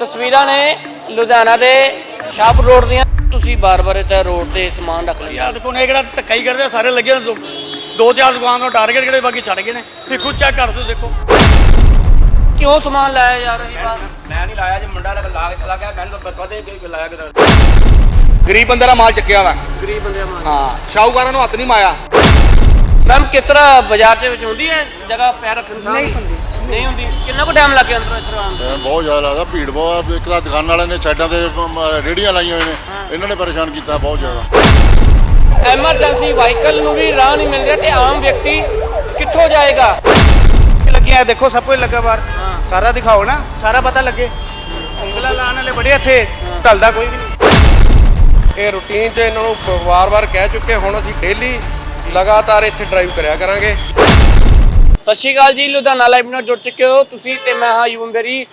ਤਸਵੀਰਾਂ ਨੇ ਲੁਧਿਆਣਾ ਦੇ ਸ਼ਾਹਪੁਰ ਰੋਡ ਦੀਆਂ। ਤੁਸੀਂ ਬਾਰ-ਬਾਰ ਇੱਥੇ ਰੋਡ ਤੇ ਸਮਾਨ ਰੱਖ ਲਿਆ ਯਾਰ ਦੇਖੋ ਨੇ ਕਿਹੜਾ ਧੱਕਾ ਹੀ ਕਰਦੇ ਆ, ਸਾਰੇ ਲੱਗੇ ਨੇ ਦੋ- ਦੋ ਚਾਰ ਦੁਕਾਨ ਤੋਂ ਟਾਰਗੇਟ ਕਿਹੜੇ ਬਾਕੀ ਛੱਡ ਗਏ ਨੇ। ਤੁਸੀਂ ਖੁਦ ਚੈੱਕ ਕਰ ਸਕਦੇ ਹੋ ਦੇਖੋ। ਕਿਉਂ ਸਮਾਨ ਲਾਇਆ ਜਾ ਰਿਹਾ ਹੈ ਬਾਹਰ? ਮੈਂ ਨਹੀਂ ਲਾਇਆ ਜੇ ਮੁੰਡਾ ਲਗਾ ਲਾ ਕੇ ਚਲਾ ਗਿਆ ਮੈਨੂੰ ਤਾਂ ਪਤਾ ਹੀ ਕਿ ਲਾਇਆ ਕਿਦਾਂ ਗਰੀਬ ਬੰਦੇ ਦਾ ਮਾਲ ਚੱਕਿਆ ਵਾ। ਗਰੀਬ ਬੰਦਿਆਂ ਮਾਰ ਹਾਂ ਸ਼ਾਹੂਕਾਰਾਂ ਨੂੰ ਹੱਥ ਨਹੀਂ ਮਾਇਆ ਮੈਮ ਕਿਸ ਤਰ੍ਹਾਂ ਬਾਜ਼ਾਰ ਦੇ ਵਿੱਚ ਹੁੰਦੀ ਹੈ ਜਗ੍ਹਾ ਪੈਰ ਰੱਖਣ ਦੀ? ਨਹੀਂ ਹੁੰਦੀ। ਨਹੀਂ ਹੁੰਦੀ। ਕਿੰਨਾ ਕੁ ਟਾਈਮ ਲੱਗ ਗਿਆ ਅੰਦਰ ਇੱਧਰ ਆਉਣ ਨੂੰ? ਇਹ ਬਹੁਤ ਜ਼ਿਆਦਾ ਲੱਗਦਾ ਭੀੜ ਬਹੁਤ ਆ। ਇੱਕ ਤਾਂ ਦੁਕਾਨ ਵਾਲਿਆਂ ਨੇ ਸਾਈਡਾਂ ਤੇ ਮ- ਰੇਹੜੀਆਂ ਲਾਈਆਂ ਹੋਏ ਨੇ। ਇਹਨਾਂ ਨੇ ਪਰੇਸ਼ਾਨ ਕੀਤਾ ਬਹੁਤ ਜ਼ਿਆਦਾ। ਐਮਰਜੈਂਸੀ ਵਾਹੀਕਲ ਨੂੰ ਵੀ ਰਾਹ ਨਹੀਂ ਮਿਲ ਰਿਹਾ ਤੇ ਆਮ ਵਿਅਕਤੀ ਕਿੱਥੋਂ ਜਾਏਗਾ? ਲੱਗਿਆ ਦੇਖੋ ਸਭ ਕੁਝ ਲੱਗਾ ਬਾਹਰ। ਸਾਰਾ ਦਿਖਾਓ ਨਾ ਸਾਰਾ ਪਤਾ ਲੱਗੇ। ਉਂਗਲਾਂ ਲਾਉਣ ਵਾਲੇ ਬੜੇ ਇੱਥੇ ਢਲਦਾ ਕੋਈ ਵੀ ਨਹੀਂ। ਇਹ ਰੂਟੀਨ 'ਚ ਇਹਨਾਂ ਨੂੰ ਵਾਰ-ਵਾਰ ਕਹਿ ਚੁੱਕੇ ਹੁਣ ਅਸੀਂ ਡੇਲੀ ਲਗਾਤਾਰ ਇੱਥੇ ਡਰਾਈਵ ਕਰਿਆ ਕਰਾਂਗੇ। ਸਤਿ ਸ਼੍ਰੀ ਅਕਾਲ ਜੀ ਲੁਧਿਆਣਾ ਲਾਈਵ ਨਾਲ ਜੁੜ ਚੁੱਕੇ ਹੋ ਤੁਸੀਂ ਤੇ ਮੈਂ ਹਾਂ ਯੂਮਬੇਰੀ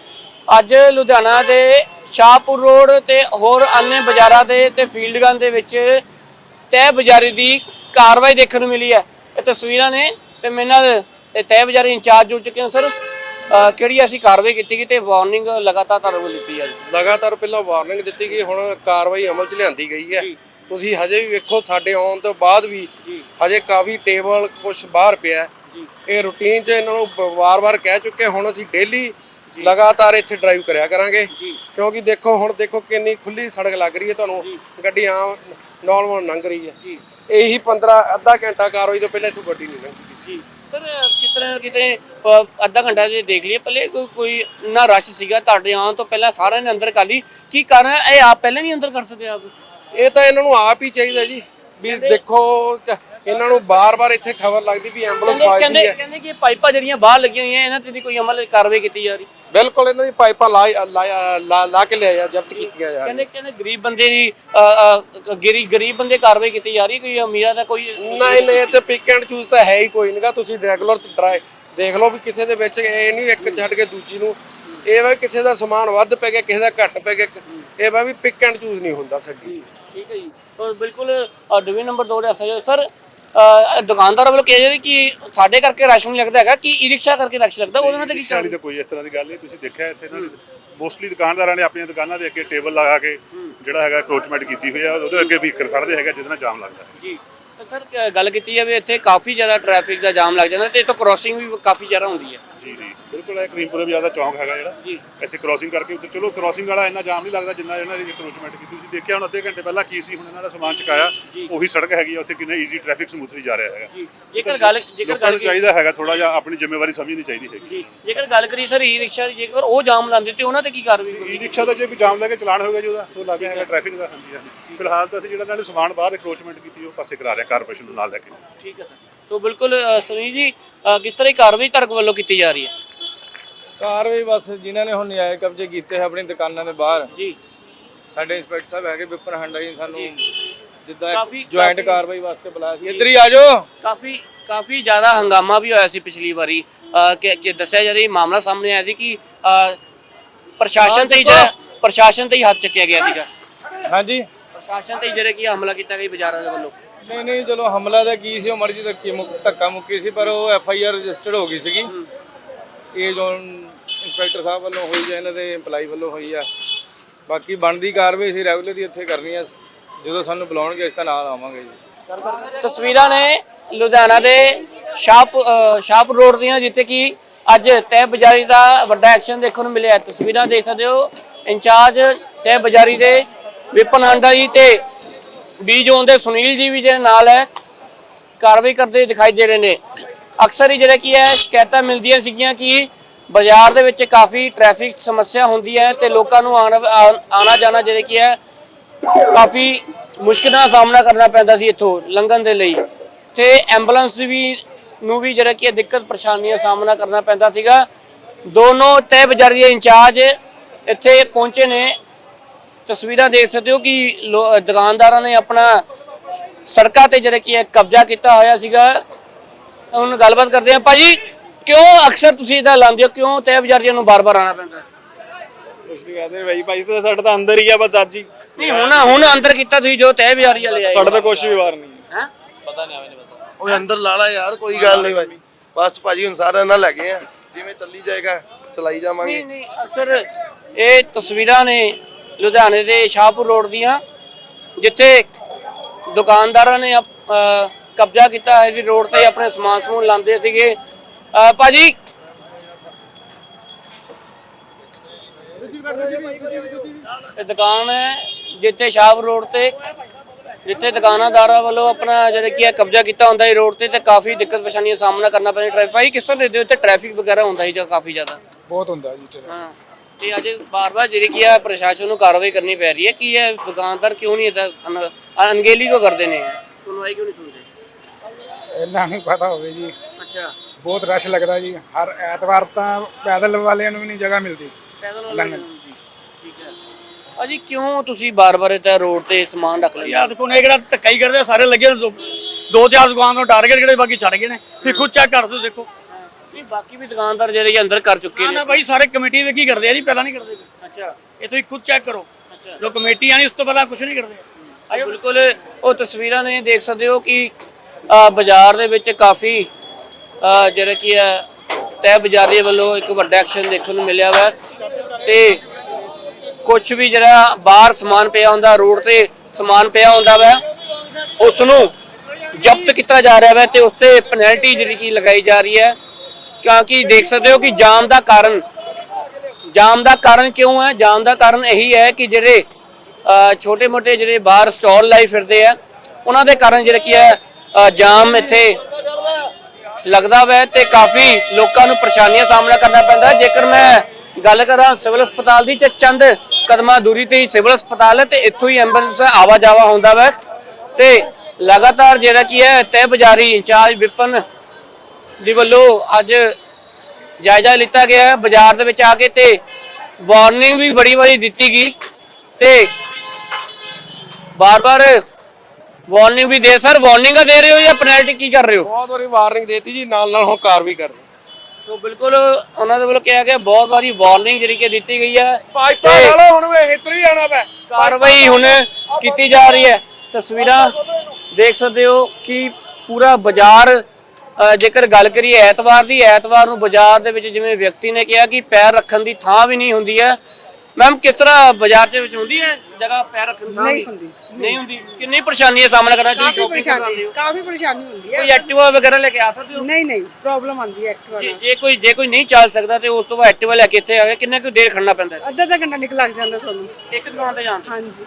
ਅੱਜ ਲੁਧਿਆਣਾ ਦੇ ਸ਼ਾਹਪੁਰ ਰੋਡ ਤੇ ਹੋਰ ਅੰਨੇ ਬਾਜ਼ਾਰਾਂ ਦੇ ਤੇ ਫੀਲਡ ਗਨ ਦੇ ਵਿੱਚ ਤੈ ਬਾਜ਼ਾਰੀ ਦੀ ਕਾਰਵਾਈ ਦੇਖਣ ਨੂੰ ਮਿਲੀ ਹੈ। ਇਹ ਤਸਵੀਰਾਂ ਨੇ ਤੇ ਮੇਰੇ ਨਾਲ ਤੈ ਬਾਜ਼ਾਰੀ ਇੰਚਾਰਜ ਜੁੜ ਚੁੱਕੇ ਹਾਂ ਸਰ। ਕਿਹੜੀ ਅਸੀਂ ਕਾਰਵਾਈ ਕੀਤੀ ਗਈ ਤੇ ਵਾਰਨਿੰਗ ਲਗਾਤਾਰ ਤੁਹਾਨੂੰ ਦਿੱਤੀ ਹੈ? ਲਗਾਤਾਰ ਪਹਿਲਾਂ ਵਾਰਨਿੰਗ ਦਿੱਤੀ ਗਈ ਹੁਣ ਕਾਰਵਾਈ ਅਮਲ 'ਚ ਲਿਆਂਦੀ ਗਈ ਹੈ। ਤੁਸੀਂ ਹਜੇ ਵੀ ਵੇਖੋ ਸਾਡੇ ਆਉਣ ਤੋਂ ਬਾਅਦ ਵੀ ਹਜੇ ਕਾਫੀ ਟੇਬਲ ਕੁਝ ਬਾਹਰ ਪਿਆ ਇਹ ਰੂਟੀਨ 'ਚ ਇਹਨਾਂ ਨੂੰ ਵਾਰ-ਵਾਰ ਕਹਿ ਚੁੱਕੇ ਹੁਣ ਅਸੀਂ ਡੇਲੀ ਲਗਾਤਾਰ ਇੱਥੇ ਡਰਾਈਵ ਕਰਿਆ ਕਰਾਂਗੇ। ਕਿਉਂਕਿ ਦੇਖੋ ਹੁਣ ਦੇਖੋ ਕਿੰਨੀ ਖੁੱਲੀ ਸੜਕ ਲੱਗ ਰਹੀ ਹੈ ਤੁਹਾਨੂੰ। ਗੱਡੀਆਂ ਨਾਰਮਲ ਲੰਘ ਰਹੀ ਹੈ। ਇਹੀ 15 ਅੱਧਾ ਘੰਟਾ ਕਾਰਵਾਈ ਤੋਂ ਪਹਿਲਾਂ ਇੱਥੋਂ ਗੱਡੀ ਨਹੀਂ ਲੰਘਦੀ ਸੀ। ਸਰ ਕਿਤਨੇ ਕਿਤੇ ਅੱਧਾ ਘੰਟਾ ਜੇ ਦੇਖ ਲਈਏ ਪਹਿਲੇ ਕੋਈ ਕੋਈ ਨਾ ਰਸ਼ ਸੀਗਾ ਤੁਹਾਡੇ ਆਉਣ ਤੋਂ ਪਹਿਲਾਂ ਸਾਰਿਆਂ ਨੇ ਅੰਦਰ ਕਰ ਲਈ। ਕੀ ਕਾਰਨ ਇਹ ਆਪ ਪਹਿਲਾਂ ਨਹੀਂ ਅੰਦਰ ਕਰ ਸਕਦੇ ਆਪ? ਇਹ ਤਾਂ ਇਹਨਾਂ ਨੂੰ ਆਪ ਹੀ ਚਾਹੀਦਾ ਜੀ। ਵੀ ਦੇਖੋ ਕ- ਇਹਨਾਂ ਨੂੰ ਬਾਰ-ਬਾਰ ਇੱਥੇ ਖਬਰ ਲੱਗਦੀ ਵੀ ਐਂਬੂਲੈਂਸ ਕਹਿੰਦੇ ਹੈ। ਕਹਿੰਦੇ ਕਿ ਇਹ ਪਾਈਪਾਂ ਜਿਹੜੀਆਂ ਬਾਹਰ ਲੱਗੀਆਂ ਹੋਈਆਂ ਇਹਨਾਂ ਤੇ ਵੀ ਕੋਈ ਅਮਲ ਕਾਰਵਾਈ ਕੀਤੀ ਜਾ ਰਹੀ। ਬਿਲਕੁਲ ਇਹਨਾਂ ਦੀ ਪਾਈਪਾਂ ਲਾ ਲਾ- ਲਾ ਲਾ ਕੇ ਲਿਆਇਆ ਜ਼ਬਤ ਕੀਤੀਆਂ ਜਾ ਕਹਿੰਦੇ ਕਹਿੰਦੇ ਗਰੀਬ ਬੰਦੇ ਦੀ ਗਰੀਬ ਗਰੀਬ ਬੰਦੇ ਕਾਰਵਾਈ ਕੀਤੀ ਜਾ ਰਹੀ ਕੋਈ ਅਮੀਰਾਂ ਦਾ ਕੋਈ ਨਹੀਂ ਨਹੀਂ ਚ ਪਿਕ ਐਂਡ ਚੂਜ਼ ਤਾਂ ਹੈ ਹੀ ਕੋਈ ਨਹੀਂਗਾ ਤੁਸੀਂ ਰੈਗੂਲਰ ਡਰਾਈ ਦੇਖ ਲਓ ਵੀ ਕਿਸੇ ਦੇ ਵਿੱਚ ਇਹ ਨਹੀਂ ਇੱਕ ਛੱਡ ਕੇ ਦੂਜੀ ਨੂੰ। ਇਹ ਵਾ ਕਿਸੇ ਦਾ ਸਮਾਨ ਵੱਧ ਪੈ ਗਿਆ ਕਿਸੇ ਦਾ ਘੱਟ ਪੈ ਗਿਆ ਇਹ ਵਾ ਵੀ ਪਿਕ ਐਂਡ ਚੂਜ਼ ਨਹੀਂ ਹੁੰਦਾ ਸਾਡੀ। ਠੀਕ ਹੈ ਜੀ। ਬਿਲਕੁਲ ਡਿਵੀ ਨੰਬਰ 2 ਦੇ ਅਸਰ ਸਰ ਦੁਕਾਨਦਾਰਾਂ ਵੱਲੋਂ ਕਿਹਾ ਜਾ ਰਿਹਾ ਕਿ ਸਾਡੇ ਕਰਕੇ ਰਸ਼ ਨਹੀਂ ਲੱਗਦਾ ਹੈਗਾ ਕਿ ਈ ਰਿਕਸ਼ਾ ਕਰਕੇ ਰਸ਼ ਲੱਗਦਾ ਉਹਦੇ ਨਾਲ ਤਾਂ ਕੀ ਤਾਂ ਕੋਈ ਇਸ ਤਰ੍ਹਾਂ ਦੀ ਗੱਲ ਨਹੀਂ ਤੁਸੀਂ ਦੇਖਿਆ ਇੱਥੇ ਨੇ ਮੋਸਟਲੀ ਦੁਕਾਨਦਾਰਾਂ ਨੇ ਆਪਣੀਆਂ ਦੁਕਾਨਾਂ ਦੇ ਅੱਗੇ ਟੇਬਲ ਲਗਾ ਕੇ ਜਿਹੜਾ ਹੈਗਾ ਅਪਰੋਚਮੈਂਟ ਕੀਤੀ ਹੋਈ ਆ ਉਹਦੇ ਅੱਗੇ ਵਹੀਕਲ ਖੜਦੇ ਹੈਗਾ ਜਿਹਦੇ ਨਾਲ ਜਾਮ ਲੱਗਦਾ। ਜੀ ਸਰ ਗੱਲ ਕੀਤੀ ਜਾਵੇ ਇੱਥੇ ਕਾਫੀ ਜ਼ਿਆਦਾ ਟ੍ਰੈਫਿਕ ਦਾ ਜਾਮ ਲੱਗ ਜਾਂਦਾ ਤੇ ਇੱਥੋਂ ਕ੍ਰੋਸਿੰਗ ਵੀ ਕਾਫੀ ਜ਼ਿਆਦਾ ਹੁੰਦੀ ਹੈ। ਜੀ ਜੀ। ਬਿਲਕੁਲ ਇਹ ਕਰੀਮਪੁਰੇ ਵੀ ਜ਼ਿਆਦਾ ਚੌਂਕ ਹੈਗਾ ਜਿਹੜਾ। ਜੀ। ਇੱਥੇ ਕ੍ਰਾਸਿੰਗ ਕਰਕੇ ਉੱਤੇ ਚਲੋ ਕ੍ਰਾਸਿੰਗ ਵਾਲਾ ਇੰਨਾ ਜਾਮ ਨਹੀਂ ਲੱਗਦਾ ਜਿੰਨਾ ਇਹਨਾਂ ਨੇ ਅਪਰੋਚਮੈਂਟ ਕੀਤੀ ਤੁਸੀਂ ਦੇਖਿਆ ਹੁਣ ਅੱਧੇ ਘੰਟੇ ਪਹਿਲਾਂ ਕੀ ਸੀ ਹੁਣ ਇਹਨਾਂ ਦਾ ਸਮਾਨ ਚੁਕਾਇਆ। ਉਹੀ ਸੜਕ ਹੈਗੀ ਆ ਉੱਥੇ ਕਿੰਨਾ ਈਜ਼ੀ ਟ੍ਰੈਫਿਕ ਸਮੂਥਲੀ ਜਾ ਰਿਹਾ ਹੈਗਾ। ਜੀ। ਜੇਕਰ ਗੱਲ ਜੇਕਰ ਲੋਕਾਂ ਗੱਲ ਨੂੰ ਚਾਹੀਦਾ ਹੈਗਾ ਥੋੜਾ ਜਿਹਾ ਆਪਣੀ ਜ਼ਿੰਮੇਵਾਰੀ ਸਮਝਣੀ ਚਾਹੀਦੀ ਹੈਗੀ। ਜੀ। ਜੇਕਰ ਗੱਲ ਕਰੀ ਸਰ ਈ ਰਿਕਸ਼ਾ ਦੀ ਜੇਕਰ ਉਹ ਜਾਮ ਲਾਉਂਦੇ ਤੇ ਉਹਨਾਂ ਤੇ ਕੀ ਕਾਰਵਾਈ ਹੋਊਗੀ? ਈ ਰਿਕਸ਼ਾ ਦਾ ਜੇ ਕੋਈ ਜਾਮ ਲੈ ਕੇ ਚਲਾਨ ਹੋਵੇਗਾ ਜੀ ਉਹਦਾ ਉਹ ਲੱਗ ਹੈਗਾ ਟ੍ਰੈਫਿਕ ਦਾ ਹਾਂਜੀ ਹਾਂਜੀ। ਫਿਲਹਾਲ ਤਾਂ ਅਸੀਂ ਜਿਹੜਾ ਇਹਨਾਂ ਨੇ ਸਮਾਨ ਬਾਹਰ ਅਪਰੋਚਮੈਂਟ ਕੀਤੀ ਉਹ ਪਾਸੇ ਕਰਾ ਰਹੇ ਕਾਰਪੋਰੇਸ਼ਨ ਨਾਲ ਲੈ ਕੇ। ਠੀਕ ਹੈ ਸਰ। ਸੋ ਬਿਲਕੁਲ ਸੁਨੀਲ ਜੀ ਕਿਸ ਤਰ੍ਹਾਂ ਦੀ ਕਾਰਵਾਈ ਤੁਹਾਡੇ ਵੱਲੋਂ ਕੀਤੀ ਜਾ ਰਹੀ ਹੈ? ਕਾਰਵਾਈ ਬਸ ਜਿਨ੍ਹਾਂ ਨੇ ਹੁਣ ਨਿਆਏ ਕਬਜ਼ੇ ਕੀਤੇ ਹੈ ਆਪਣੀ ਦੁਕਾਨਾਂ ਦੇ ਬਾਹਰ। ਜੀ। ਸਾਡੇ ਇੰਸਪੈਕਟਰ ਸਾਹਿਬ ਹੈਗੇ ਵਿਪਨ ਹੰਡਾ ਜੀ ਸਾਨੂੰ ਜਿੱਦਾਂ ਕਾਫੀ- ਜੁਆਇੰਟ ਕਾਫੀ- ਕਾਰਵਾਈ ਵਾਸਤੇ ਬੁਲਾਇਆ ਸੀ। ਇੱਧਰ ਹੀ ਆ ਜਾਓ। ਕਾਫੀ ਕਾਫੀ ਜ਼ਿਆਦਾ ਹੰਗਾਮਾ ਵੀ ਹੋਇਆ ਸੀ ਪਿਛਲੀ ਵਾਰੀ। ਕਿ ਕਿ ਦੱਸਿਆ ਜਾ ਰਿਹਾ ਮਾਮਲਾ ਸਾਹਮਣੇ ਆਇਆ ਸੀ ਕਿ ਪ੍ਰਸ਼ਾਸਨ ਤੇ ਹੀ ਜਿਹੜਾ ਪ੍ਰਸ਼ਾਸਨ ਤੇ ਹੀ ਹੱਥ ਚੱਕਿਆ ਗਿਆ ਸੀਗਾ। ਹਾਂਜੀ। ਪ੍ਰਸ਼ਾਸਨ ਤੇ ਹੀ ਜਿਹੜੇ ਕੀ ਹਮਲਾ ਕੀਤਾ ਗਿਆ ਬਾਜ਼ਾਰਾਂ ਦੇ ਵੱਲੋਂ। ਨਹੀਂ ਨਹੀਂ ਚਲੋ ਹਮਲਾ ਦਾ ਕੀ ਸੀ ਉਹ ਮਰਜ਼ੀ ਧੱਕੀ ਮੁੱਕ- ਧੱਕਾ ਮੁੱਕੀ ਸੀ ਪਰ ਉਹ ਐਫ ਆਈ ਆਰ ਰਜਿਸਟਰਡ ਹੋ ਗਈ ਸੀਗੀ। ਇਹ ਜੋ ਇੰਸਪੈਕਟਰ ਸਾਹਿਬ ਵੱਲੋਂ ਹੋਈ ਜਾਂ ਇਹਨਾਂ ਦੇ EMPLOYE ਵੱਲੋਂ ਹੋਈ ਆ। ਬਾਕੀ ਬਣਦੀ ਕਾਰਵਾਈ ਸੀ ਰੈਗੂਲਰਲੀ ਇੱਥੇ ਕਰਨੀ ਆ। ਜਦੋਂ ਸਾਨੂੰ ਬੁਲਾਉਣਗੇ ਅਸੀਂ ਤਾਂ ਨਾਲ ਆਵਾਂਗੇ ਜੀ। ਤਸਵੀਰਾਂ ਨੇ ਲੁਧਿਆਣਾ ਦੇ ਸ਼ਾਪ ਅ, ਰੋਡ ਦੀਆਂ ਜਿੱਥੇ ਕਿ ਅੱਜ ਤਹਿ ਬਜ਼ਾਰੀ ਦਾ ਵੱਡਾ ਐਕਸ਼ਨ ਦੇਖਣ ਨੂੰ ਮਿਲਿਆ। ਤਸਵੀਰਾਂ ਦੇਖ ਸਕਦੇ ਹੋ। ਇੰਚਾਰਜ ਤਹਿ ਬਜ਼ਾਰੀ ਦੇ ਵਿਪਨ ਆਂਡਾ ਜੀ ਤੇ ਬੀ ਜ਼ੋਨ ਦੇ ਸੁਨੀਲ ਜੀ ਵੀ ਜਿਹੜੇ ਨਾਲ ਹੈ, ਕਾਰਵਾਈ ਕਰਦੇ ਦਿਖਾਈ ਦੇ ਰਹੇ ਨੇ। ਅਕਸਰ ਹੀ ਜਿਹੜਾ ਕੀ ਹੈ, ਸ਼ਿਕਾਇਤਾਂ ਮਿਲਦੀਆਂ ਸੀਗੀਆਂ ਕਿ ਬਾਜ਼ਾਰ ਦੇ ਵਿੱਚ ਕਾਫੀ ਟ੍ਰੈਫਿਕ ਸਮੱਸਿਆ ਹੁੰਦੀ ਹੈ ਤੇ ਲੋਕਾਂ ਨੂੰ ਆਉਣਾ ਆ- ਆਉਣਾ ਜਾਣਾ ਜਿਹੜੇ ਕੀ ਹੈ, ਕਾਫੀ ਮੁਸ਼ਕਿਲਾਂ ਦਾ ਸਾਹਮਣਾ ਕਰਨਾ ਪੈਂਦਾ ਸੀ ਇੱਥੋਂ ਲੰਘਣ ਦੇ ਲਈ। ਤੇ ਐਂਬੂਲੈਂਸ ਵੀ, ਨੂੰ ਵੀ ਜਿਹੜਾ ਕਿ ਦਿੱਕਤ ਪਰੇਸ਼ਾਨੀਆਂ ਦਾ ਸਾਹਮਣਾ ਕਰਨਾ ਪੈਂਦਾ ਸੀਗਾ। ਦੋਨੋਂ ਤਹਿ ਬਜ਼ਾਰੀ ਇੰਚਾਰਜ ਇੱਥੇ ਪਹੁੰਚੇ ਨੇ। ਤਸਵੀਰਾਂ ਦੇਖ ਸਕਦੇ ਹੋ ਕਿ ਲੋ- ਦੁਕਾਨਦਾਰਾਂ ਨੇ ਆਪਣਾ ਸੜਕਾਂ ਤੇ ਜਿਹੜਾ ਕੀ ਹੈ ਕਬਜ਼ਾ ਕੀਤਾ ਹੋਇਆ ਸੀਗਾ। ਹੁਣ ਗੱਲਬਾਤ ਕਰਦੇ ਹਾਂ। ਭਾਜੀ ਕਿਉਂ ਅਕਸਰ ਤੁਸੀਂ ਇਹਦਾ ਲਾਉਂਦੇ ਹੋ? ਕਿਉਂ ਤਹਿ ਬਜ਼ਾਰੀਆਂ ਨੂੰ ਬਾਰ-ਬਾਰ ਆਉਣਾ ਪੈਂਦਾ? ਕੁਝ ਨਹੀਂ ਕਹਦੇ ਬਾਈ ਭਾਈ ਤਾਂ ਸਾਡਾ ਤਾਂ ਅੰਦਰ ਹੀ ਆ ਬਸ ਅੱਜ ਹੀ। ਨਹੀਂ ਹੁਣ ਹੁਣ ਅੰਦਰ ਕੀਤਾ ਤੁਸੀਂ ਜੋ ਤਹਿ ਬਜ਼ਾਰੀ ਵਾਲੇ ਆਏ। ਸਾਡਾ ਤਾਂ ਕੁਝ ਵੀ ਵਾਰ ਨਹੀਂ ਹੈ। ਓਏ ਅੰਦਰ ਲਾ ਲਾ ਯਾਰ ਕੋਈ ਗੱਲ ਨਹੀਂ ਭਾਈ ਬਸ ਭਾਜੀ ਹੁਣ ਸਾਰਿਆਂ ਨਾਲ ਲੱਗੇ ਆ। ਜਿਵੇਂ ਚੱਲੀ ਜਾਏਗਾ ਚਲਾਈ ਜਾਵਾਂਗੇ। ਨਹੀਂ ਨਹੀਂ ਅਕਸਰ ਇਹ ਤਸਵੀਰਾਂ ਨੇ ਲੁਧਿਆਣੇ ਦੇ ਸ਼ਾਹਪੁਰ ਰੋਡ ਦੀਆਂ ਜਿੱਥੇ ਦੁਕਾਨਦਾਰਾਂ ਨੇ ਕਬਜ਼ਾ ਕੀਤਾ ਹੈ ਜੀ ਰੋਡ ਤੇ ਆਪਣੇ ਸਮਾਨ ਸਮੂਨ ਲਾਉਂਦੇ ਸੀਗੇ। ਭਾਜੀ। ਇਹ ਦੁਕਾਨ ਹੈ ਜਿੱਥੇ ਸ਼ਾਹਪੁਰ ਰੋਡ ਤੇ ਜਿੱਥੇ ਦੁਕਾਨਾਦਾਰਾਂ ਵੱਲੋਂ ਆਪਣਾ ਜਿਹੜਾ ਕੀ ਹੈ ਕਬਜ਼ਾ ਕੀਤਾ ਹੁੰਦਾ ਹੈ ਰੋਡ ਤੇ ਤੇ ਕਾਫੀ ਦਿੱਕਤ ਪਰੇਸ਼ਾਨੀਆਂ ਸਾਹਮਣਾ ਕਰਨਾ ਪੈਂਦਾ। ਟ੍ਰੈਫਿਕ ਭਾਈ ਕਿਸ ਤਰ੍ਹਾਂ ਦੇ ਉੱਤੇ ਟ੍ਰੈਫਿਕ ਵਗੈਰਾ ਹੁੰਦਾ ਹੈ ਜਾਂ ਕਾਫੀ ਜ਼ਿਆਦਾ? ਬਹੁਤ ਹੁੰਦਾ ਜੀ ਟ੍ਰੈਫਿਕ। ਤੇ ਅੱਜ ਬਾਰ-ਬਾਰ ਜਿਹੜੀ ਕੀ ਹੈ ਪ੍ਰਸ਼ਾਸਨ ਨੂੰ ਕਾਰਵਾਈ ਕਰਨੀ ਪੈ ਰਹੀ ਹੈ। ਕੀ ਹੈ ਦੁਕਾਨਦਾਰ ਕਿਉਂ ਨਹੀਂ ਇਹਦਾ ਅਣਗਹਿਲੀ ਕਿਉਂ ਕਰਦੇ ਨੇ? ਸੁਣਵਾਈ ਕਿਉਂ ਨਹੀਂ ਸੁਣਦੇ? ਇਹਨਾਂ ਨੂੰ ਪਤਾ ਹੋਵੇ ਜੀ। ਅੱਛਾ। ਬਹੁਤ ਰਸ਼ ਲੱਗਦਾ ਜੀ। ਹਰ ਐਤਵਾਰ ਤਾਂ ਪੈਦਲ ਵਾਲਿਆਂ ਨੂੰ ਵੀ ਨਹੀਂ ਜਗ੍ਹਾ ਮਿਲਦੀ। ਪੈਦਲ ਵਾਲੇ ਨੂੰ ਠੀਕ ਹੈ। ਅਜੀ ਕਿਉਂ ਤੁਸੀਂ ਬਾਰ-ਬਾਰ ਇੱਥੇ ਰੋਡ ਤੇ ਸਮਾਨ ਰੱਖ ਲੈਂਦੇ ਯਾਦ ਕੋਨੇ ਕਿਹੜਾ ਧੱਕਾ ਹੀ ਕਰਦੇ ਆ, ਸਾਰੇ ਲੱਗੇ ਦੋ- ਚਾਰ ਦੁਕਾਨ ਤੋਂ ਟਾਰਗੇਟ ਕਿਹੜੇ ਬਾਕੀ ਛੱਡ ਗਏ ਨੇ। ਤੁਸੀਂ ਖੁਦ ਚੈੱਕ ਕਰ ਸਕਦੇ ਹੋ, ਦੇਖੋ। ਨਹੀਂ ਬਾਕੀ ਵੀ ਦੁਕਾਨਦਾਰ ਜਿਹੜੇ ਅੰਦਰ ਕਰ ਚੁੱਕੇ ਨਾ ਨੇ। ਨਾ ਭਾਈ ਸਾਰੇ ਕਮੇਟੀ ਕੀ ਕਰਦੇ ਆ ਜੀ ਪਹਿਲਾਂ ਨਹੀਂ ਕਰਦੇ ਅੱਛਾ। ਇਹ ਤੁਸੀਂ ਖੁਦ ਚੈੱਕ ਕਰੋ। ਜੋ ਕਮੇਟੀ ਆਣੀ ਉਸ ਤੋਂ ਪਹਿਲਾਂ ਕੁਝ ਨਹੀਂ ਕਰਦੇ। ਆਇਓ ਬਿਲਕੁਲ ਉਹ ਤਸਵੀਰਾਂ ਨੇ ਦੇਖ ਸਕਦੇ ਹੋ ਕਿ ਅ, ਬਾਜ਼ਾਰ ਦੇ ਵਿੱਚ ਕਾਫੀ ਅ, ਜਿਹੜਾ ਕੀ ਹੈ ਤੈ ਬਾਜ਼ਾਰੀ ਵੱਲੋਂ ਇੱਕ ਵੱਡਾ ਐਕਸ਼ਨ ਦੇਖਣ ਨੂੰ ਮਿਲਿਆ ਵਾ। ਤੇ ਕੁਝ ਵੀ ਜਿਹੜਾ ਬਾਹਰ ਸਮਾਨ ਪਿਆ ਹੁੰਦਾ ਰੋਡ ਤੇ ਸਮਾਨ ਪਿਆ ਹੁੰਦਾ ਵਾ ਉਸ ਨੂੰ ਜ਼ਬਤ ਕੀਤਾ ਜਾ ਰਿਹਾ ਵਾ ਤੇ ਉਸ ਤੇ ਪੈਨਲਟੀ ਜਿਹੜੀ ਕੀ ਲਗਾਈ ਜਾ ਰਹੀ ਹੈ। ਕਿਉਂਕਿ ਦੇਖ ਸਕਦੇ ਹੋ ਕਿ ਜਾਮ ਦਾ ਕਾਰਨ, ਜਾਮ ਦਾ ਕਾਰਨ ਕਿਉਂ ਹੈ? ਜਾਮ ਦਾ ਕਾਰਨ ਇਹੀ ਹੈ ਕਿ ਜਿਹੜੇ ਛੋਟੇ ਮੋਟੇ ਜਿਹੜੇ ਬਾਹਰ ਸਟਾਲ ਲਾਈ ਫਿਰਦੇ ਆ, ਉਹਨਾਂ ਦੇ ਕਾਰਨ ਜਿਹੜਾ ਕੀ ਹੈ ਜਾਮ ਇੱਥੇ ਲੱਗਦਾ ਵੈ ਤੇ ਕਾਫੀ ਲੋਕਾਂ ਨੂੰ ਪਰੇਸ਼ਾਨੀਆਂ ਦਾ ਸਾਹਮਣਾ ਕਰਨਾ ਪੈਂਦਾ। ਜੇਕਰ ਮੈਂ ਗੱਲ ਕਰਾਂ ਸਿਵਲ ਹਸਪਤਾਲ ਦੀ ਤੇ ਚੰਦ ਕਦਮਾਂ ਦੂਰੀ ਤੇ ਹੀ ਸਿਵਲ ਹਸਪਤਾਲ ਹੈ ਤੇ ਇੱਥੋਂ ਹੀ ਐਂਬੂਲੈਂਸ ਆਵਾ ਜਾਵਾ ਹੁੰਦਾ ਵੈ ਤੇ ਲਗਾਤਾਰ ਜਿਹੜਾ ਕੀ ਹੈ, ਤਹਿ ਬਜ਼ਾਰੀ ਇੰਚਾਰਜ ਵਿਪਨ ਦੀ ਵੱਲੋਂ ਅੱਜ ਜਾਇਜ਼ਾ ਲਿੱਤਾ ਗਿਆ ਬਾਜ਼ਾਰ ਦੇ ਵਿੱਚ ਆ ਕੇ ਤੇ ਵਾਰਨਿੰਗ ਵੀ ਬੜੀ ਵਾਰੀ ਦਿੱਤੀ ਗਈ ਤੇ ਬਾਰ-ਬਾਰ ਵਾਰਨਿੰਗ ਵੀ ਦੇ ਸਰ ਵਾਰਨਿੰਗਾਂ ਦੇ ਰਹੇ ਹੋ ਜਾਂ ਪੈਨਲਟੀ ਕੀ ਕਰ ਰਹੇ ਹੋ? ਬਹੁਤ ਵਾਰੀ ਵਾਰਨਿੰਗ ਦੇਤੀ ਜੀ ਨਾਲ ਨਾਲ ਹੁਣ ਕਾਰਵਾਈ ਕਰ ਰਹੇ ਤੋ ਬਿਲਕੁਲ ਉਹਨਾਂ ਦੇ ਵੱਲੋਂ ਕਿਹਾ ਗਿਆ ਬਹੁਤ ਵਾਰੀ ਵਾਰਨਿੰਗ ਜਿਹੜੀ ਕਿ ਦਿੱਤੀ ਗਈ ਹੈ ਪਾਈਪਾਂ ਨਾਲੋਂ ਹੁਣ ਵੇ ਵੀ ਆਣਾ ਪੈ ਕਾਰਵਾਈ ਹੁਣ ਕੀਤੀ ਜਾ ਰਹੀ ਹੈ। ਤਸਵੀਰਾਂ ਦੇਖ ਸਕਦੇ ਹੋ ਕਿ ਪੂਰਾ ਬਾਜ਼ਾਰ ਜੇਕਰ ਗੱਲ ਕਰੀਏ ਐਤਵਾਰ ਦੀ ਐਤਵਾਰ ਨੂੰ ਬਾਜ਼ਾਰ ਦੇ ਵਿੱਚ ਜਿਵੇਂ ਵਿਅਕਤੀ ਨੇ ਕਿਹਾ ਕਿ ਪੈਰ ਰੱਖਣ ਦੀ ਥਾਂ ਵੀ ਨਹੀਂ ਹੁੰਦੀ ਹੈ। ਮੈਮ ਕਿਸ ਤਰ੍ਹਾਂ ਬਾਜ਼ਾਰ ਦੇ ਵਿੱਚ ਹੁੰਦੀ ਹੈ ਜਗ੍ਹਾ ਪੈਰ ਰੱਖਣ ਦੀ ਥਾਂ ਨਹੀਂ? ਹੁੰਦੀ ਨਹੀਂ ਹੁੰਦੀ। ਕਿੰਨੀ ਪਰੇਸ਼ਾਨੀ ਦਾ ਸਾਹਮਣਾ ਕਰਨਾ ਤੁਸੀਂ ਕਾਫੀ ਪਰੇਸ਼ਾਨੀ ਕਾਫੀ ਪਰੇਸ਼ਾਨੀ ਹੁੰਦੀ ਕੋਈ ਹੈ ਐਕਟਿਵਾ ਵਗੈਰਾ ਲੈ ਕੇ ਆ ਸਕਦੇ ਹੋ? ਨਹੀਂ ਨਹੀਂ ਪ੍ਰੋਬਲਮ ਆਉਂਦੀ ਹੈ ਐਕਟਿਵਾ ਜੇ ਨਾਲ। ਜੇ ਕੋਈ ਜੇ ਕੋਈ ਨਹੀਂ ਚੱਲ ਸਕਦਾ ਤੇ ਉਸ ਤੋਂ ਬਾਅਦ ਐਕਟਿਵਾ ਲੈ ਕੇ ਇੱਥੇ ਆਵੇ ਕਿੰਨੇ ਕੁ ਦੇਰ ਖੜਨਾ ਪੈਂਦਾ? ਅੱਧਾ ਅੱਧਾ ਘੰਟਾ ਨਿਕਲ ਲੱਗ ਜਾਂਦਾ ਸਾਨੂੰ। ਇੱਕ ਦੁਕਾਨ ਤੇ ਜਾਣ ਹਾਂਜੀ।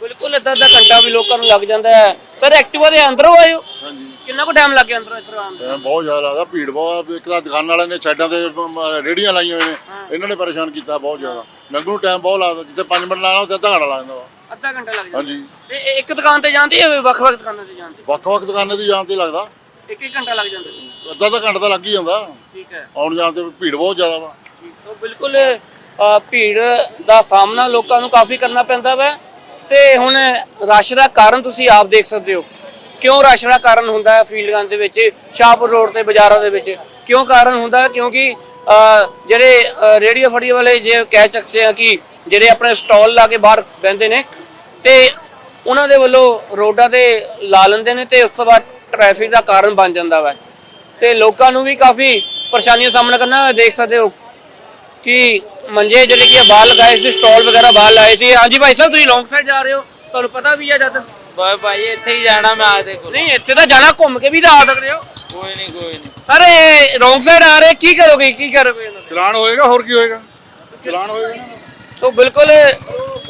ਬਿਲਕੁਲ ਅੱਧਾ ਅੱਧਾ ਘੰਟਾ ਵੀ ਲੋਕਾਂ ਨੂੰ ਲੱਗ ਜਾਂਦਾ ਹੈ। ਸਰ ਐਕਟਿਵਾ ਦੇ ਅੰਦਰੋਂ ਆਇਓ। ਹਾਂਜੀ ਕਿੰਨਾ ਕੁ ਟਾਈਮ ਲੱਗ ਗਿਆ ਅੰਦਰੋਂ ਇੱਧਰ ਆਉਣ ਨੂੰ? ਟਾਈਮ ਬਹੁਤ ਜ਼ਿਆਦਾ ਲੱਗਦਾ ਭੀੜ ਬਹੁਤ ਆ। ਇੱਕ ਤਾਂ ਦੁਕਾਨ ਵਾਲਿਆਂ ਨੇ ਸਾਈਡਾਂ ਤੇ ਮ- ਮ- ਰੇਹੜੀਆਂ ਲਾਈਆਂ ਹੋਏ ਨੇ। ਇਹਨਾਂ ਨੇ ਪਰੇਸ਼ਾਨ ਕੀਤਾ ਬਹੁਤ ਜ਼ਿਆਦਾ। ਮੈਨੂੰ ਨੂੰ ਟਾਈਮ ਬਹੁਤ ਲੱਗਦਾ ਜਿੱਥੇ 5 ਮਿੰਟ ਲਾਣਾ ਉੱਥੇ ਅੱਧਾ ਘੰਟਾ ਲੱਗਦਾ ਵਾ। ਅੱਧਾ ਘੰਟਾ ਲੱਗ ਜਾਂਦਾ। ਹਾਂਜੀ। ਤੇ ਇਹ ਇੱਕ ਦੁਕਾਨ ਤੇ ਜਾਂਦੀ ਹੈ ਵੱਖ-ਵੱਖ ਦੁਕਾਨਾਂ ਤੇ ਜਾਂਦੀ? ਵੱਖ-ਵੱਖ ਦੁਕਾਨਾਂ ਦੀ ਜਾਣ ਤੇ ਲੱਗਦਾ। ਇੱਕ ਇੱਕ ਘੰਟਾ ਲੱਗ ਜਾਂਦਾ। ਅੱਧਾ ਤਾਂ ਘੰਟਾ ਤਾਂ ਲੱਗ ਹੀ ਜਾਂਦਾ। ਠੀਕ ਹੈ। ਆਉਣ ਜਾਣ ਤੇ ਭੀੜ ਬਹੁਤ ਜ਼ਿਆਦਾ ਵਾ। ਤਾਂ ਬਿਲਕੁਲ ਅ, ਭੀੜ ਦਾ ਸਾਹਮਣਾ ਲੋਕਾਂ ਨੂੰ ਕਾਫੀ ਕਰਨਾ ਪੈਂਦਾ ਵਾ। ਤੇ ਹੁਣ ਰਸ਼ ਦਾ ਕਾਰਨ ਤੁਸੀਂ ਆਪ ਦੇਖ ਸਕਦੇ ਹੋ। ਕਿਉਂ ਰਸ਼ ਦਾ ਕਾਰਨ ਹੁੰਦਾ ਹੈ ਫੀਲਡਾਂ ਦੇ ਵਿੱਚ, ਸ਼ਾਹਪੁਰ ਰੋਡ ਤੇ ਬਾਜ਼ਾਰਾਂ ਦੇ ਵਿੱਚ? ਕਿਉਂ ਕਾਰਨ ਹੁੰਦਾ ਕਿਉਂਕਿ ਜਿਹੜੇ ਰੇਡੀਓ ਰੇਹੜੀਆਂ ਵਾਲੇ ਜੇ ਕਹਿ ਸਕਦੇ ਆ ਕਿ ਜਿਹੜੇ ਆਪਣੇ ਸਟਾਲ ਲਾ ਕੇ ਬਾਹਰ ਬਹਿੰਦੇ ਨੇ, ਤੇ ਉਹਨਾਂ ਦੇ ਵੱਲੋਂ ਰੋਡਾਂ ਤੇ ਲਾ ਲੈਂਦੇ ਨੇ ਤੇ ਉਸ ਤੋਂ ਬਾਅਦ ਟ੍ਰੈਫਿਕ ਦਾ ਕਾਰਨ ਬਣ ਜਾਂਦਾ ਵਾ। ਤੇ ਲੋਕਾਂ ਨੂੰ ਵੀ ਕਾਫੀ ਪਰੇਸ਼ਾਨੀਆਂ ਦਾ ਸਾਹਮਣਾ ਕਰਨਾ, ਦੇਖ ਸਕਦੇ ਹੋ ਕਿ ਮੰਜੇ ਜਿਹੜੇ ਕਿ ਬਾਹਰ ਲਗਾਏ ਸੀ, ਸਟਾਲ ਵਗੈਰਾ ਬਾਹਰ ਲਾਏ ਸੀ। ਹਾਂਜੀ ਭਾਈ ਸਾਹਿਬ, ਤੁਸੀਂ ਲੌਂਗ ਸਾਈਡ ਜਾ ਰਹੇ ਹੋ, ਤੁਹਾਨੂੰ ਪਤਾ ਵੀ ਹੈ ਜਦ ਬਾਈ ਭਾਈ ਇੱਥੇ ਹੀ ਜਾਣਾ ਮੈਂ ਆਦੇ ਕੋਲ। ਨਹੀਂ ਇੱਥੇ ਤਾਂ ਜਾਣਾ ਘੁੰਮ ਕੇ ਵੀ ਤਾਂ ਆ ਸਕਦੇ ਹੋ। ਕੋਈ ਨਹੀਂ ਕੋਈ ਨਹੀਂ। ਸਰ ਇਹ ਰੌਂਗ ਸਾਈਡ ਆ ਰਹੇ ਕੀ ਕਰੋਗੇ ਕੀ ਕਰੋਗੇ ਇਹਨਾਂ ਦੇ? ਚਲਾਨ ਹੋਏਗਾ ਹੋਰ ਕੀ ਹੋਏਗਾ? ਚਲਾਨ ਹੋਏਗਾ ਨਾ। ਸੋ ਬਿਲਕੁਲ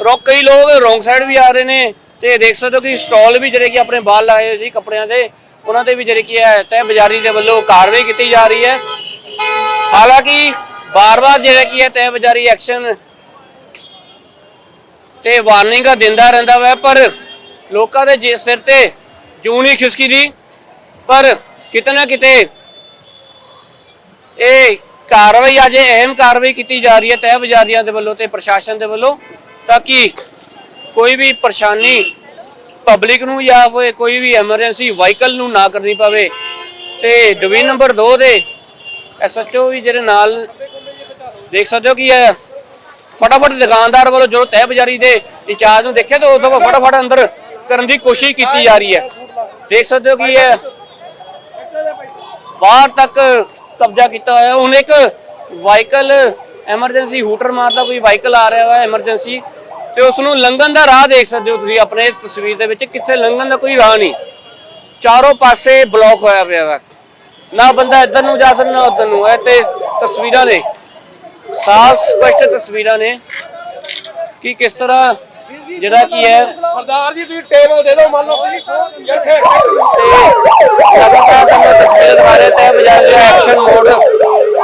ਰੋਕ ਕਈ ਲੋਕ ਰੌਂਗ ਸਾਈਡ ਵੀ ਆ ਰਹੇ ਨੇ ਤੇ ਦੇਖ ਸਕਦੇ ਹੋ ਕਿ ਸਟਾਲ ਵੀ ਜਿਹੜੇ ਕਿ ਆਪਣੇ ਬਾਹਰ ਲਾਏ ਹੋਏ ਸੀ ਕੱਪੜਿਆਂ ਦੇ ਉਹਨਾਂ ਤੇ ਵੀ ਜਿਹੜੇ ਕੀ ਹੈ ਤੈ ਬਾਜ਼ਾਰੀ ਦੇ ਵੱਲੋਂ ਕਾਰਵਾਈ ਕੀਤੀ ਜਾ ਰਹੀ ਹੈ। ਹਾਲਾਂਕਿ ਬਾਰ-ਬਾਰ ਜਿਹੜਾ ਕੀ ਹੈ ਤੈ ਬਾਜ਼ਾਰੀ ਐਕਸ਼ਨ ਤੇ ਵਾਰਨਿੰਗਾਂ ਦਿੰਦਾ ਰਹਿੰਦਾ ਵਾ ਪਰ ਲੋਕਾਂ ਦੇ ਜੇ- ਸਿਰ ਤੇ ਜੂਨ ਹੀ ਖਿਸਕੀ ਦੀ, ਪਰ ਕਿਤੇ ਨਾ ਕਿਤੇ ਇਹ ਕਾਰਵਾਈ ਅੱਜ ਅਹਿਮ ਕਾਰਵਾਈ ਕੀਤੀ ਜਾ ਰਹੀ ਹੈ, ਤਹਿ ਬਜ਼ਾਰੀਆਂ ਦੇ ਵੱਲੋਂ ਤੇ ਪ੍ਰਸ਼ਾਸਨ ਦੇ ਵੱਲੋਂ, ਤਾਂ ਕਿ ਕੋਈ ਵੀ ਪਰੇਸ਼ਾਨੀ ਪਬਲਿਕ ਨੂੰ ਜਾਂ ਫਿਰ ਕੋਈ ਵੀ ਐਮਰਜੈਂਸੀ ਵਾਹੀਕਲ ਨੂੰ ਨਾ ਕਰਨੀ ਪਵੇ। ਤੇ ਡਿਵੀਜ਼ਨ ਨੰਬਰ 2 ਦੇ ਐਸਐਚਓ ਵੀ ਜਿਹੜੇ ਨਾਲ ਦੇਖ ਸਕਦੇ ਹੋ ਕਿ ਇਹ ਫਟਾਫਟ ਦੁਕਾਨਦਾਰ ਵੱਲੋਂ ਜੋ ਤਹਿ ਬਜ਼ਾਰੀ ਦੇ ਇੰਚਾਰਜ ਨੂੰ ਦੇਖਿਆ ਤਾਂ ਉਹ ਫਟਾਫਟ ਅੰਦਰ ਕਰਨ ਦੀ ਕੋਸ਼ਿਸ਼ ਕੀਤੀ ਜਾ ਰਹੀ ਹੈ। ਦੇਖ ਸਕਦੇ ਹੋ ਕਿ ਇਹ ਬਾਹਰ ਤੱਕ ਕਬਜ਼ਾ ਕੀਤਾ ਹੋਇਆ ਹੁਣ ਇੱਕ ਵਾਹੀਕਲ ਐਮਰਜੈਂਸੀ ਹੂਟਰ ਮਾਰਦਾ ਕੋਈ ਵਾਹੀਕਲ ਆ ਰਿਹਾ ਵਾ ਐਮਰਜੈਂਸੀ ਤੇ ਉਸ ਨੂੰ ਲੰਘਣ ਦਾ ਰਾਹ ਦੇਖ ਸਕਦੇ ਹੋ ਤੁਸੀਂ ਆਪਣੇ ਤਸਵੀਰ ਦੇ ਵਿੱਚ, ਕਿੱਥੇ ਲੰਘਣ ਦਾ ਕੋਈ ਰਾਹ ਨਹੀਂ। ਚਾਰੋਂ ਪਾਸੇ ਬਲੌਕ ਹੋਇਆ ਪਿਆ ਵਾ। ਨਾ ਬੰਦਾ ਇੱਧਰ ਨੂੰ ਜਾ ਸਕਦਾ, ਨਾ ਉੱਧਰ ਨੂੰ। ਹੈ ਤੇ ਤਸਵੀਰਾਂ ਨੇ। ਸਾਫ਼, ਸਪਸ਼ਟ ਤਸਵੀਰਾਂ ਨੇ ਕਿ ਕਿਸ ਤਰ੍ਹਾਂ ਜਿਹੜਾ ਕੀ ਹੈ ਸਰਦਾਰ ਜੀ ਤੁਸੀਂ ਟੇਬਲ ਦੇ ਦਿਓ ਮੰਨ ਲਓ ਤੁਸੀਂ ਇੱਥੇ ਲਗਾਤਾਰ ਤੁਹਾਨੂੰ ਤਸਵੀਰਾਂ ਦਿਖਾ ਰਹੇ ਤੇ ਬਾਜ਼ਾਰ ਦੇ ਐਕਸ਼ਨ ਮੋਡ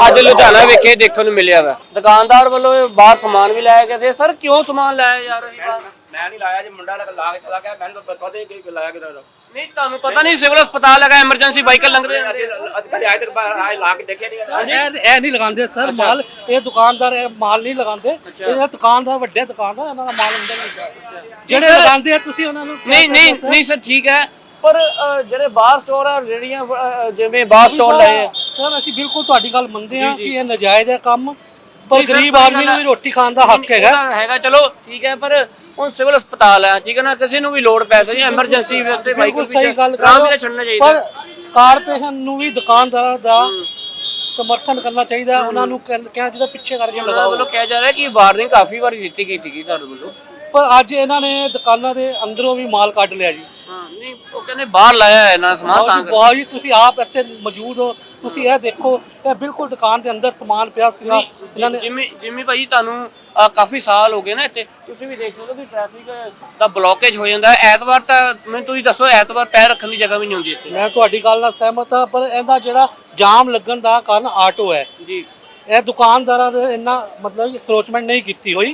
ਅੱਜ ਲੁਧਿਆਣਾ ਵਿਖੇ ਦੇਖਣ ਨੂੰ ਮਿਲਿਆ ਵਾ। ਦੁਕਾਨਦਾਰ ਵੱਲੋਂ ਬਾਹਰ ਸਮਾਨ ਵੀ ਲਾਇਆ ਗਿਆ ਸੀ। ਸਰ ਕਿਉਂ ਸਮਾਨ ਲਾਇਆ ਜਾ ਰਿਹਾ ਸੀ ਬਾਹਰ? ਮੈਂ ਨਹੀਂ ਲਾਇਆ ਜੀ ਮੁੰਡਾ ਲਾ ਕੇ ਚਲਾ ਗਿਆ। ਮੈਨੂੰ ਤਾਂ ਪਤਾ ਹੀ ਕਿ ਲਾਇਆ ਕਿਦਾਂ ਨਹੀਂ ਤੁਹਾਨੂੰ ਪਤਾ ਨਹੀਂ ਸਿਵਲ ਹਸਪਤਾਲ ਲਗਾ ਐਮਰਜੈਂਸੀ ਵਾਹੀਕਲ ਲੰਘ ਰਹੇ ਅਸੀਂ ਅੱਜ ਕੱਲ੍ਹ ਆਏ ਤੱਕ ਆਏ ਲਾ ਕੇ ਦੇਖਿਆ ਨਹੀਂ ਇਹ ਇਹ ਨਹੀਂ ਲਗਾਉਂਦੇ ਸਰ ਮਾਲ ਇਹ ਦੁਕਾਨਦਾਰ ਇਹ ਮਾਲ ਨਹੀਂ ਲਗਾਉਂਦੇ। ਇਹ ਦੁਕਾਨਦਾਰ ਵੱਡੇ ਦੁਕਾਨਦਾਰ ਇਹਨਾਂ ਦਾ ਮਾਲ ਅੰਦਰ ਨਹੀਂ ਜਿਹੜੇ ਲਗਾਉਂਦੇ ਆ ਤੁਸੀਂ ਉਹਨਾਂ ਨੂੰ ਨਹੀਂ ਨਹੀਂ ਨਹੀਂ ਸਰ ਠੀਕ ਹੈ। ਪਰ ਜਿਹੜੇ ਬਾਹਰ ਸਟੋਰ ਆ ਰੇੜੀਆਂ ਜਿਵੇਂ ਬਾਹਰ ਸਟੋਰ ਲਏ ਸਰ ਅਸੀਂ ਬਿਲਕੁਲ ਤੁਹਾਡੀ ਗੱਲ ਮੰਨਦੇ ਆ ਕਿ ਇਹ ਨਜਾਇਜ਼ ਹੈ ਕੰਮ। ਪਰ ਗਰੀਬ ਆਦਮੀ ਨੂੰ ਵੀ ਰੋਟੀ ਖਾਣ ਦਾ ਹੱਕ ਹੈਗਾ। ਹੈਗਾ ਚਲੋ ਠੀਕ ਹੈ ਪਰ ਹੁਣ ਸਿਵਲ ਹਸਪਤਾਲ ਹੈ ਠੀਕ ਹੈ ਨਾ ਕਿਸੇ ਨੂੰ ਵੀ ਲੋੜ ਪੈ ਸਕਦੀ ਐਮਰਜੈਂਸੀ ਵਿੱਚ ਤੇ ਬਿਲਕੁਲ ਸਹੀ ਗੱਲ ਕਰ ਹੋ। ਛੱਡਣਾ ਚਾਹੀਦਾ। ਪਰ ਕਾਰਪੋਰੇਸ਼ਨ ਨੂੰ ਵੀ ਦੁਕਾਨਦਾਰਾਂ ਦਾ ਸਮਰਥਨ ਕਰਨਾ ਚਾਹੀਦਾ ਹੈ। ਉਹਨਾਂ ਨੂੰ ਕਹਿ- ਚਾਹੀਦਾ ਪਿੱਛੇ ਕਰਕੇ ਉਹਨਾਂ ਲਗਾਓ। ਵੱਲੋਂ ਕਿਹਾ ਜਾ ਰਿਹਾ ਕਿ ਵਾਰਨਿੰਗ ਕਾਫੀ ਵਾਰੀ ਦਿੱਤੀ ਗਈ ਸੀਗੀ ਸਾਡੇ ਵੱਲੋਂ। ਪਰ ਅੱਜ ਇਹਨਾਂ ਨੇ ਦੁਕਾਨਾਂ ਦੇ ਅੰਦਰੋਂ ਵੀ ਮਾਲ ਕੱਢ ਲਿਆ ਜੀ। ਹਾਂ ਨਹੀਂ ਉਹ ਕਹਿੰਦੇ ਬਾਹਰ ਲਾਇਆ ਹੈ ਨਾ ਸਮਾਨ ਤਾਂ ਕਰਕੇ। ਵਾਹ ਜੀ ਤੁਸੀਂ ਆਪ ਇੱਥੇ ਮੌਜੂਦ ਹੋ। ਤੁਸੀਂ ਇਹ ਦੇਖੋ ਇਹ ਬਿਲਕੁਲ ਦੁਕਾਨ ਦੇ ਅੰਦਰ ਸਮਾਨ ਪਿਆ ਸੀਗਾ। ਇਹਨਾਂ ਨੇ ਜਿੰਮੀ ਜਿੰਮੀ ਭਾਈ ਤੁਹਾਨੂੰ ਅ, ਕਾਫੀ ਸਾਲ ਹੋ ਗਏ ਨਾ ਇੱਥੇ ਤੁਸੀਂ ਵੀ ਦੇਖ ਸਕਦੇ ਹੋ ਕਿ ਟ੍ਰੈਫਿਕ ਦਾ ਬਲੌਕੇਜ ਹੋ ਜਾਂਦਾ ਹੈ। ਐਤਵਾਰ ਤਾਂ ਮੈਨੂੰ ਤੁਸੀਂ ਦੱਸੋ ਐਤਵਾਰ ਪੈਰ ਰੱਖਣ ਦੀ ਜਗ੍ਹਾ ਵੀ ਨਹੀਂ ਹੁੰਦੀ ਇੱਥੇ। ਮੈਂ ਤੁਹਾਡੀ ਗੱਲ ਨਾਲ ਸਹਿਮਤ ਹਾਂ ਪਰ ਇਹਦਾ ਜਿਹੜਾ ਜਾਮ ਲੱਗਣ ਦਾ ਕਾਰਨ ਆਟੋ ਹੈ। ਜੀ। ਇਹ ਦੁਕਾਨਦਾਰਾਂ ਦੇ ਇੰਨਾ ਮਤਲਬ ਇਨਕਰੋਚਮੈਂਟ ਨਹੀਂ ਕੀਤੀ ਹੋਈ।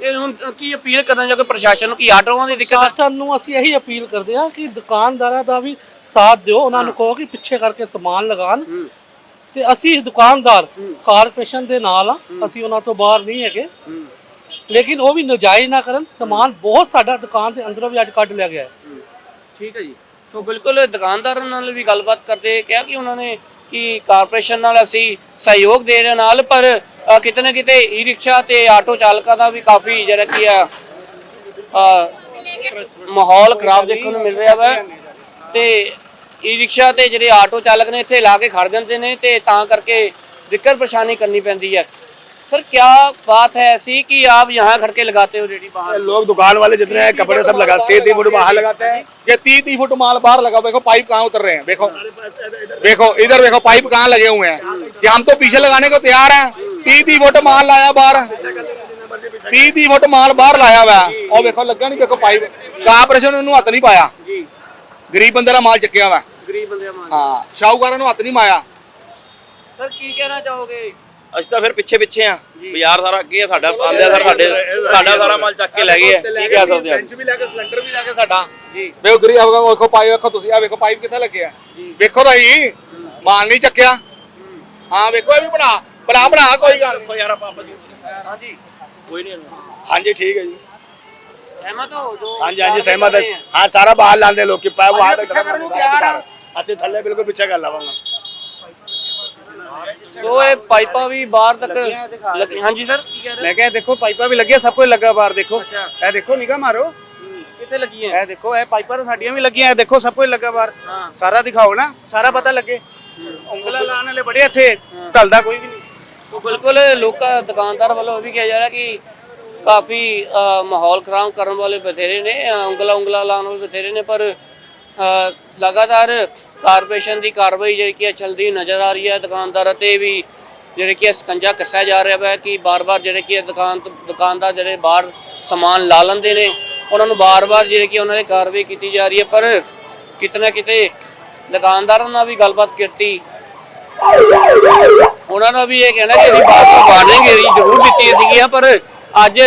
ਇਹ ਹੁਣ ਕੀ ਅਪੀਲ ਕਰਨਾ ਚਾਹੋਗੇ ਪ੍ਰਸ਼ਾਸਨ ਨੂੰ ਕਿ ਆਟੋਆਂ ਦੀ ਦਿੱਕਤ ਹੈ ਸ਼ਾਸਨ ਨੂੰ ਅਸੀਂ ਇਹੀ ਅਪੀਲ ਕਰਦੇ ਹਾਂ ਕਿ ਦੁਕਾਨਦਾਰਾਂ ਦਾ ਵੀ ਸਾਥ ਦਿਓ। ਉਹਨਾਂ ਨੂੰ ਕਹੋ ਕਿ ਪਿੱਛੇ ਕਰਕੇ ਸਮਾਨ ਲਗਾਣ ਤੇ ਅਸੀਂ ਦੁਕਾਨਦਾਰ ਕਾਰਪੋਰੇਸ਼ਨ ਦੇ ਨਾਲ ਆ ਅਸੀਂ ਉਹਨਾਂ ਤੋਂ ਬਾਹਰ ਨਹੀਂ ਹੈਗੇ। ਲੇਕਿਨ ਉਹ ਵੀ ਨਜਾਇਜ਼ ਨਾ ਕਰਨ ਸਮਾਨ ਬਹੁਤ ਸਾਡਾ ਦੁਕਾਨ ਦੇ ਅੰਦਰੋਂ ਵੀ ਅੱਜ ਕੱਢ ਲਿਆ ਗਿਆ ਠੀਕ ਹੈ ਜੀ। ਸੋ ਬਿਲਕੁਲ ਦੁਕਾਨਦਾਰਾਂ ਨਾਲ ਵੀ ਗੱਲਬਾਤ ਕਰਦੇ ਕਿਹਾ ਕਿ ਉਹਨਾਂ ਨੇ ਕਿ ਕਾਰਪੋਰੇਸ਼ਨ ਨਾਲ ਅਸੀਂ ਸਹਿਯੋਗ ਦੇ ਰਹੇ ਨਾਲ ਪਰ ਕਿਤੇ ਨਾ ਕਿਤੇ ਈ ਰਿਕਸ਼ਾ ਤੇ ਆਟੋ ਚਾਲਕਾਂ ਦਾ ਵੀ ਕਾਫੀ ਜਿਹੜਾ ਕੀ ਆ ਮਾਹੌਲ ਖਰਾਬ ਦੇਖਣ ਨੂੰ ਮਿਲ ਰਿਹਾ ਵਾ। ਤੇ ਈ ਰਿਕਸ਼ਾ ਤੇ ਜਿਹੜੇ ਆਟੋ ਚਾਲਕ ਨੇ ਇੱਥੇ ਲਾ ਕੇ ਖੜ ਜਾਂਦੇ ਨੇ ਤੇ ਤਾਂ ਕਰਕੇ ਦਿੱਕਤ ਪਰੇਸ਼ਾਨੀ ਕਰਨੀ ਪੈਂਦੀ ਹੈ सर क्या बात है ऐसी कि आप यहाँ खड़ के लगाते हो रेडी बाहर लोग दुकान वाले जितने हैं कपड़े सब लगाते हैं तीन फुट बाहर लगाते हैं ये तीस तीस फुट माल बाहर लगा देखो पाइप कहाँ उतर रहे हैं देखो देखो इधर देखो पाइप कहाँ लगे हुए हैं कि हम तो पीछे लगाने को तैयार हैं तीस तीस फुट माल लाया बाहर तीस तीस फुट माल बाहर लाया हुआ है और देखो लगा नहीं देखो पाइप ਕਾਰਪੋਰੇਸ਼ਨ ਨੂੰ ਹੱਥ ਨਹੀਂ ਪਾਇਆ जी ਗਰੀਬ ਬੰਦੇ ਦਾ ਮਾਲ ਚੱਕਿਆ ਵਾ ਗਰੀਬ ਬੰਦੇ ਮਾਨ ਹਾਂ ਸ਼ਾਹੂਕਾਰਾਂ ਨੂੰ ਹੱਥ ਨਹੀਂ ਮਾਇਆ ਸਰ ਕੀ ਕਹਿਣਾ ਚਾਹੋਗੇ ਅਸੀਂ ਤਾਂ ਫਿਰ ਪਿੱਛੇ ਪਿੱਛੇ ਆ ਬਾਜ਼ਾਰ ਸਾਰਾ ਅੱਗੇ ਆ ਸਾਡਾ ਆਂਦੇ ਆ ਸਾਡੇ ਸਾਡਾ ਸਾਰਾ ਮਾਲ ਚੱਕ ਕੇ ਲੈ ਗਏ ਆ ਕੀ ਕਹਿ ਸਕਦੇ ਆ ਬੈਂਚ ਵੀ ਲੈ ਕੇ ਸਿਲੰਡਰ ਵੀ ਲੈ ਕੇ ਸਾਡਾ ਜੀ ਵੇਖੋ ਗਰੀ ਆਵਗਾ ਵੇਖੋ ਪਾਈਪ ਵੇਖੋ ਤੁਸੀਂ ਆ ਵੇਖੋ ਪਾਈਪ ਕਿੱਥੇ ਲੱਗਿਆ ਵੇਖੋ ਤਾਂ ਹੀ ਮਾਲ ਨਹੀਂ ਚੱਕਿਆ ਹਾਂ ਵੇਖੋ ਇਹ ਵੀ ਬਣਾ ਬਣਾ ਬਣਾ ਕੋਈ ਗੱਲ ਨਹੀਂ ਯਾਰ ਆਪਾਂ ਹਾਂਜੀ ਕੋਈ ਨਹੀਂ ਹਾਂਜੀ ਠੀਕ ਹੈ ਜੀ ਹਾਂਜੀ ਸਹਿਮਤ ਹੈ। ਹਾਂ ਸਾਰਾ ਬਾਹਰ ਲਾਉਂਦੇ ਲੋਕੀ ਪਾ ਉਹ ਆਦਤ ਅਸੀਂ ਥੱਲੇ ਬਿਲਕੁਲ ਪਿੱਛੇ ਕਰ ਲਵਾਂਗੇ। ਸੋ ਇਹ ਪਾਈਪਾਂ ਵੀ ਬਾਹਰ ਤੱਕ ਹਾਂਜੀ ਸਰ ਮੈਂ ਕਿਹਾ ਦੇਖੋ ਪਾਈਪਾਂ ਵੀ ਲੱਗੀਆਂ ਸਭ ਕੁਝ ਲੱਗਾ ਬਾਹਰ ਦੇਖੋ। ਇਹ ਦੇਖੋ ਨਿਗਾ ਮਾਰੋ। ਕਿੱਥੇ ਲੱਗੀਆਂ? ਇਹ ਦੇਖੋ ਇਹ ਪਾਈਪਾਂ ਤਾਂ ਸਾਡੀਆਂ ਵੀ ਲੱਗੀਆਂ ਇਹ ਦੇਖੋ ਸਭ ਕੁਝ ਲੱਗਾ ਬਾਹਰ। ਸਾਰਾ ਦਿਖਾਓ ਨਾ ਸਾਰਾ ਪਤਾ ਲੱਗੇ। ਉਂਗਲਾ ਲਾਣ ਵਾਲੇ ਬੜੇ ਇੱਥੇ ਢਲਦਾ ਕੋਈ ਵੀ ਨਹੀਂ। ਬਿਲਕੁਲ ਲੋਕਾਂ ਦੁਕਾਨਦਾਰ ਵੱਲੋਂ ਵੀ ਕਿਹਾ ਜਾ ਰਿਹਾ ਕਿ ਕਾਫੀ ਮਾਹੌਲ ਖਰਾਬ ਕਰਨ ਵਾਲੇ ਬਥੇਰੇ ਨੇ ਅ, ਉਂਗਲਾ ਉਂਗਲਾ ਲਾਉਣ ਵਾਲੇ ਬਥੇਰੇ ਨੇ ਪਰ ਲਗਾਤਾਰ ਕਾਰਪੋਰੇਸ਼ਨ ਦੀ ਕਾਰਵਾਈ ਜਿਹੜੀ ਕਿ ਹੈ ਚੱਲਦੀ ਨਜ਼ਰ ਆ ਰਹੀ ਹੈ ਦੁਕਾਨਦਾਰਾਂ ਤੇ ਵੀ ਜਿਹੜੇ ਕਿ ਸਕੰਜਾ ਕੱਸਿਆ ਜਾ ਰਿਹਾ ਹੈ ਕਿ ਬਾਰ-ਬਾਰ ਜਿਹੜੇ ਕਿ ਦੁਕਾਨ ਤੋਂ ਦੁਕਾਨਦਾਰ ਜਿਹੜੇ ਬਾਹਰ ਸਮਾਨ ਲਾ ਲੈਂਦੇ ਨੇ ਉਹਨਾਂ ਨੂੰ ਬਾਰ-ਬਾਰ ਜਿਹੜੇ ਕਿ ਉਹਨਾਂ ਦੀ ਕਾਰਵਾਈ ਕੀਤੀ ਜਾ ਰਹੀ ਹੈ ਪਰ ਕਿਤੇ ਨਾ ਕਿਤੇ ਦੁਕਾਨਦਾਰਾਂ ਨਾਲ ਵੀ ਗੱਲਬਾਤ ਕੀਤੀ। ਉਹਨਾਂ ਦਾ ਵੀ ਇਹ ਕਹਿਣਾ ਕਿ ਅਸੀਂ ਬਾਅਦ ਤੋਂ ਵਾਰਨਿੰਗ ਜ਼ਰੂਰ ਦਿੱਤੀ ਸੀਗੀਆਂ ਪਰ ਅੱਜ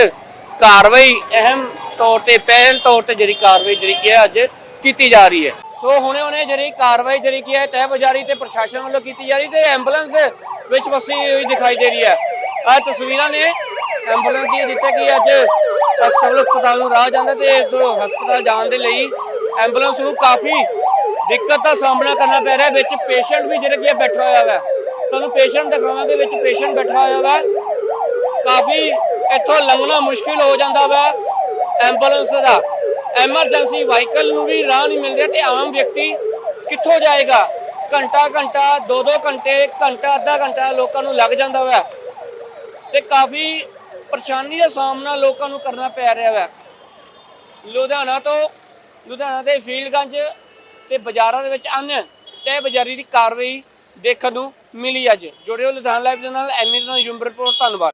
ਕਾਰਵਾਈ ਅਹਿਮ ਤੌਰ ਤੇ, ਪਹਿਲ ਤੌਰ ਤੇ ਜਿਹੜੀ ਕਾਰਵਾਈ ਜਿਹੜੀ ਕੀ ਹੈ, ਅੱਜ ਕੀਤੀ ਜਾ ਰਹੀ ਹੈ। ਸੋ ਹੁਣੇ ਹੁਣੇ ਜਿਹੜੀ ਕਾਰਵਾਈ ਜਿਹੜੀ ਕੀ ਹੈ, ਤਹਿ ਬਜ਼ਾਰੀ ਤੇ ਪ੍ਰਸ਼ਾਸਨ ਵੱਲੋਂ ਕੀਤੀ ਜਾ ਰਹੀ ਤੇ ਐਂਬੂਲੈਂਸ ਵਿੱਚ ਫਸੀ ਹੋਈ ਦਿਖਾਈ ਦੇ ਰਹੀ ਹੈ। ਆਹ ਤਸਵੀਰਾਂ ਨੇ ਐਂਬੂਲੈਂਸ ਦੀ ਜਿੱਥੇ ਕਿ ਅੱਜ ਸਿਵਲ ਹਸਪਤਾਲ ਨੂੰ ਰਾਹ ਜਾਂਦਾ ਤੇ ਇੱਧਰੋਂ ਹਸਪਤਾਲ ਜਾਣ ਦੇ ਲਈ ਐਂਬੂਲੈਂਸ ਨੂੰ ਕਾਫੀ ਦਿੱਕਤ ਦਾ ਸਾਹਮਣਾ ਕਰਨਾ ਪੈ ਰਿਹਾ ਵਿੱਚ ਪੇਸ਼ੈਂਟ ਵੀ ਜਿਹੜਾ ਕੀ ਹੈ, ਬੈਠਾ ਹੋਇਆ ਹੈ ਤੁਹਾਨੂੰ ਪੇਸ਼ੈਂਟ ਦਿਖਾਵਾਂਗੇ, ਵਿੱਚ ਪੇਸ਼ੈਂਟ ਬੈਠਾ ਹੋਇਆ ਵਾ। ਕਾਫੀ ਇੱਥੋਂ ਲੰਘਣਾ ਮੁਸ਼ਕਿਲ ਹੋ ਜਾਂਦਾ ਵਾ ਐਂਬੂਲੈਂਸ ਦਾ। ਐਮਰਜੈਂਸੀ ਵਾਹੀਕਲ ਨੂੰ ਵੀ ਰਾਹ ਨਹੀਂ ਮਿਲ ਰਿਹਾ ਤੇ ਆਮ ਵਿਅਕਤੀ ਕਿੱਥੋਂ ਜਾਏਗਾ? ਘੰਟਾ ਘੰਟਾ ਦੋ ਦੋ ਘੰਟੇ, ਘੰਟਾ, ਅੱਧਾ ਘੰਟਾ ਲੋਕਾਂ ਨੂੰ ਲੱਗ ਜਾਂਦਾ ਵਾ। ਤੇ ਕਾਫੀ ਪਰੇਸ਼ਾਨੀ ਦਾ ਸਾਹਮਣਾ ਲੋਕਾਂ ਨੂੰ ਕਰਨਾ ਪੈ ਰਿਹਾ ਹੈ ਲੁਧਿਆਣਾ ਤੋਂ ਲੁਧਿਆਣਾ ਦੇ ਫੀਲਡਗੰਜ ਤੇ ਬਾਜ਼ਾਰਾਂ ਦੇ ਵਿੱਚ ਅੰਨ ਤੇ ਬਜ਼ਾਰੀ ਦੀ ਕਾਰਵਾਈ ਦੇਖਣ ਨੂੰ ਮਿਲੀ ਅੱਜ। ਜੁੜਿਓ ਲੁਧਿਆਣਾ ਲਾਈਵ ਦੇ ਨਾਲ, ਐਮੀ ਤੋਂ ਯੂਮ ਰਿਪੋਰਟ, ਧੰਨਵਾਦ।